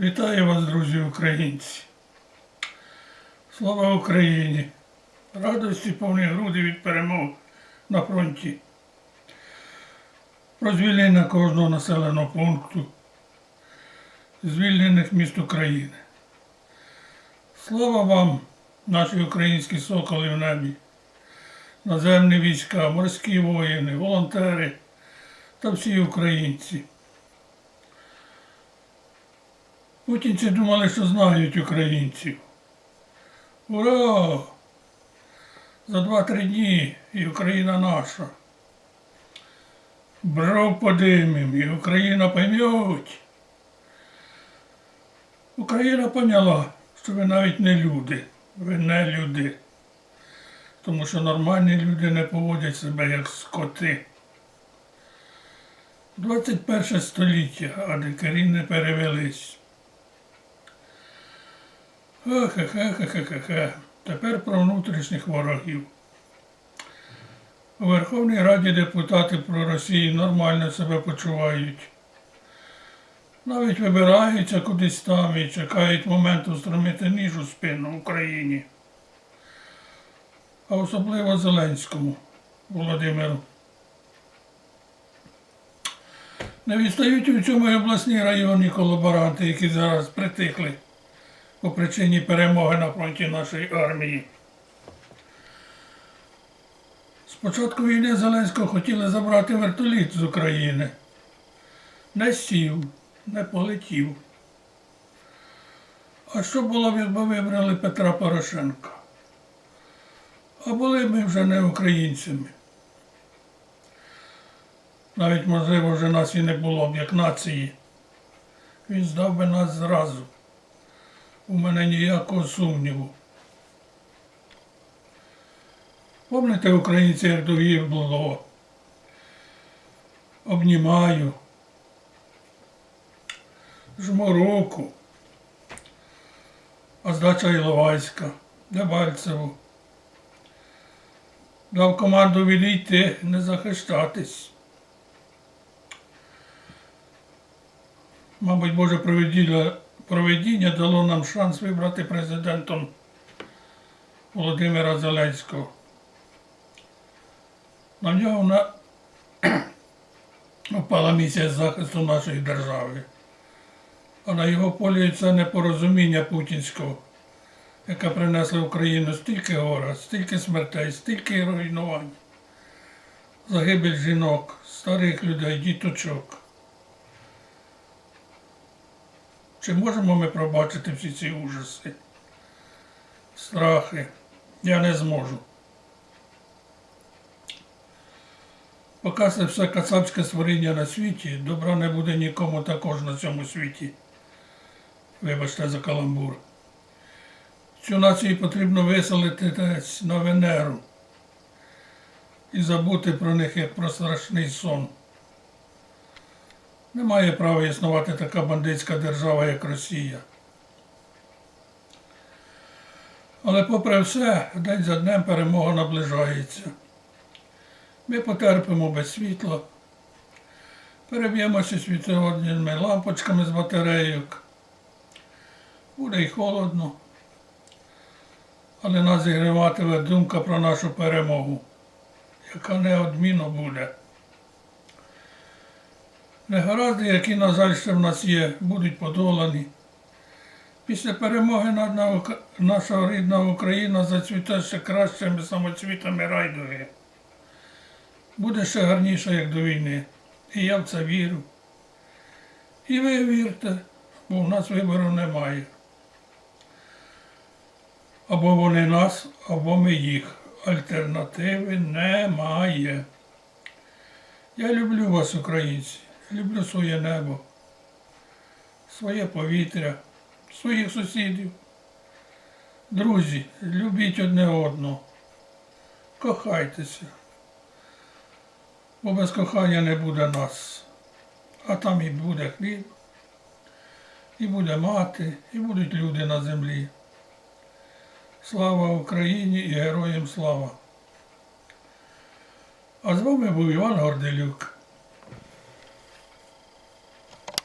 Вітаю вас, друзі українці. Слава Україні! Радості повні груди від перемог на фронті. Про звільнення кожного населеного пункту, звільнених міст України. Слава вам, наші українські соколи в небі, наземні війська, морські воїни, волонтери та всі українці. Путінці думали, що знають українців. Ура! За два-три дні і Україна наша. Бров подимем, і Україна поймють. Україна поняла, що ви навіть не люди, ви не люди. Тому що нормальні люди не поводять себе як скоти. 21 століття, а дикарі не перевелись. Хе-хе-хе-хе-хе-хе. Тепер про внутрішніх ворогів. У Верховній Раді депутати про Росію нормально себе почувають. Навіть вибираються кудись там і чекають моменту стромити ніж у спину Україні. А особливо Зеленському Володимиру. Не відстають у цьому і обласні районні колаборанти, які зараз притихли по причині перемоги на фронті нашої армії. Спочатку війни Зеленського хотіли забрати вертоліт з України. Не сів, не полетів. А що було б, якби вибрали Петра Порошенка? А були ми вже не українцями. Навіть, можливо, вже нас і не було б як нації. Він здав би нас зразу. У мене ніякого сумніву. Помните, українці, як довів було? Обнімаю. Жму руку. А здача Іловайська, Дебальцеву. Дав команду відійти, не захищатись. Мабуть, Боже проведіння, проведіння дало нам шанс вибрати президентом Володимира Зеленського. На нього на... впала місія захисту нашої держави. А на його полі це непорозуміння путінського, яке принесло Україну стільки гора, стільки смертей, стільки руйнувань, загибель жінок, старих людей, діточок. Чи можемо ми пробачити всі ці ужаси, страхи? Я не зможу. Поки це все кацапське створіння на світі, добра не буде нікому також на цьому світі. Вибачте за каламбур. Цю націю потрібно виселити на Венеру і забути про них як про страшний сон. Не має права існувати така бандитська держава, як Росія. Але попри все, день за днем перемога наближається. Ми потерпимо без світла, переб'ємося світловодними лампочками з батарейок. Буде й холодно, але нас зігріватиме думка про нашу перемогу, яка неодмінно буде. Негаразди, які, на жаль, ще в нас є, будуть подолані. Після перемоги наша рідна Україна зацвіте ще кращими самоцвітами райдуги. Буде ще гарніше, як до війни. І я в це вірю. І ви вірте, бо в нас вибору немає. Або вони нас, або ми їх. Альтернативи немає. Я люблю вас, українці. Люблю своє небо, своє повітря, своїх сусідів. Друзі, любіть одне одного. Кохайтеся. Бо без кохання не буде нас. А там і буде хліб, і буде мати, і будуть люди на землі. Слава Україні і героям слава! А з вами був Іван Горделюк.